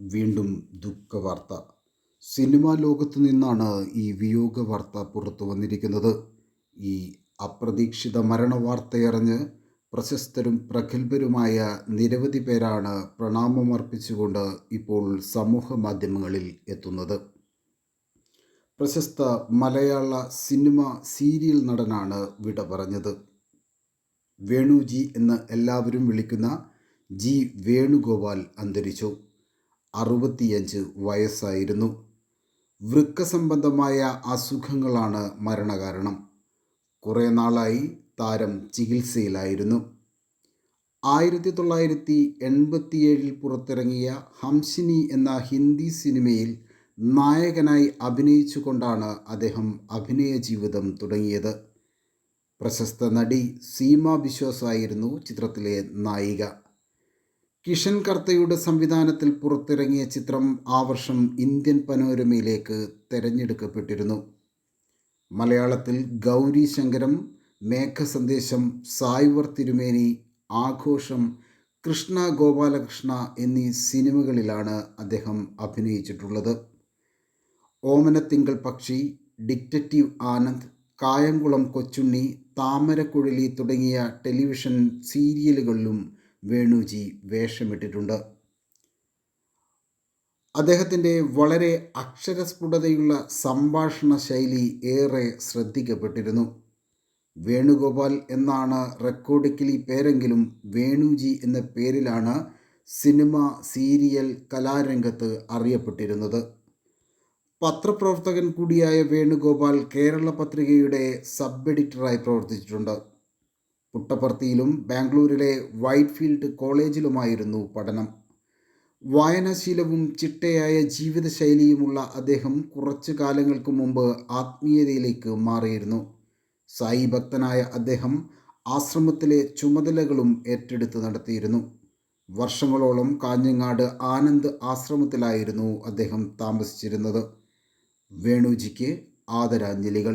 വീണ്ടും ദുഃഖവാർത്ത. സിനിമാ ലോകത്തു നിന്നാണ് ഈ വിയോഗ വാർത്ത പുറത്തു വന്നിരിക്കുന്നത്. ഈ അപ്രതീക്ഷിത മരണവാർത്തയറിഞ്ഞ് പ്രശസ്തരും പ്രഗത്ഭരുമായ നിരവധി പേരാണ് പ്രണാമമർപ്പിച്ചുകൊണ്ട് ഇപ്പോൾ സമൂഹ മാധ്യമങ്ങളിൽ എത്തുന്നത്. പ്രശസ്ത മലയാള സിനിമ സീരിയൽ നടനാണ് വിട പറഞ്ഞത്. വേണുജി എന്ന് എല്ലാവരും വിളിക്കുന്ന ജി വേണുഗോപാൽ അന്തരിച്ചു. അറുപത്തിയഞ്ച് വയസ്സായിരുന്നു. വൃക്ക സംബന്ധമായ അസുഖങ്ങളാണ് മരണകാരണം. കുറേ നാളായി താരം ചികിത്സയിലായിരുന്നു. ആയിരത്തി തൊള്ളായിരത്തി എൺപത്തിയേഴിൽ പുറത്തിറങ്ങിയ ഹംസിനി എന്ന ഹിന്ദി സിനിമയിൽ നായകനായി അഭിനയിച്ചുകൊണ്ടാണ് അദ്ദേഹം അഭിനയ ജീവിതം തുടങ്ങിയത്. പ്രശസ്ത നടി സീമ ബിശ്വാസായിരുന്നു ചിത്രത്തിലെ നായിക. കിഷൻ കർത്തയുടെ സംവിധാനത്തിൽ പുറത്തിറങ്ങിയ ചിത്രം ആ വർഷം ഇന്ത്യൻ പനോരമയിലേക്ക് തിരഞ്ഞെടുക്കപ്പെട്ടിരുന്നു. മലയാളത്തിൽ ഗൗരി ശങ്കരം മേഘസന്ദേശം സായ്വർ തിരുമേനി ആഘോഷം കൃഷ്ണ ഗോപാലകൃഷ്ണ എന്നീ സിനിമകളിലാണ് അദ്ദേഹം അഭിനയിച്ചിട്ടുള്ളത്. ഓമനത്തിങ്കൾ പക്ഷി ഡിറ്റക്റ്റീവ് ആനന്ദ് കായംകുളം കൊച്ചുണ്ണി താമരക്കുഴലി തുടങ്ങിയ ടെലിവിഷൻ സീരിയലുകളിലും വേണുജി വേഷമിട്ടിട്ടുണ്ട്. അദ്ദേഹത്തിന്റെ വളരെ അക്ഷരസ്ഫുടതയുള്ള സംഭാഷണ ശൈലി ഏറെ ശ്രദ്ധിക്കപ്പെട്ടിരുന്നു. വേണുഗോപാൽ എന്നാണ് റെക്കോർഡിക്കലി പേരെങ്കിലും വേണുജി എന്ന പേരിലാണ് സിനിമ സീരിയൽ കലാരംഗത്ത് അറിയപ്പെട്ടിരുന്നത്. പത്രപ്രവർത്തകൻ കൂടിയായ വേണുഗോപാൽ കേരള പത്രികയുടെ സബ് എഡിറ്ററായി പ്രവർത്തിച്ചിട്ടുണ്ട്. പുട്ടപ്പർത്തിയിലും ബാംഗ്ലൂരിലെ വൈറ്റ്ഫീൽഡ് കോളേജിലുമായിരുന്നു പഠനം. വായനാശീലവും ചിട്ടയായ ജീവിതശൈലിയുമുള്ള അദ്ദേഹം കുറച്ചു കാലങ്ങൾക്ക് മുമ്പ് ആത്മീയതയിലേക്ക് മാറിയിരുന്നു. സായി ഭക്തനായ അദ്ദേഹം ആശ്രമത്തിലെ ചുമതലകളും ഏറ്റെടുത്ത് നടത്തിയിരുന്നു. വർഷങ്ങളോളം കാഞ്ഞങ്ങാട് ആനന്ദ് ആശ്രമത്തിലായിരുന്നു അദ്ദേഹം താമസിച്ചിരുന്നത്. വേണുജിക്ക് ആദരാഞ്ജലികൾ.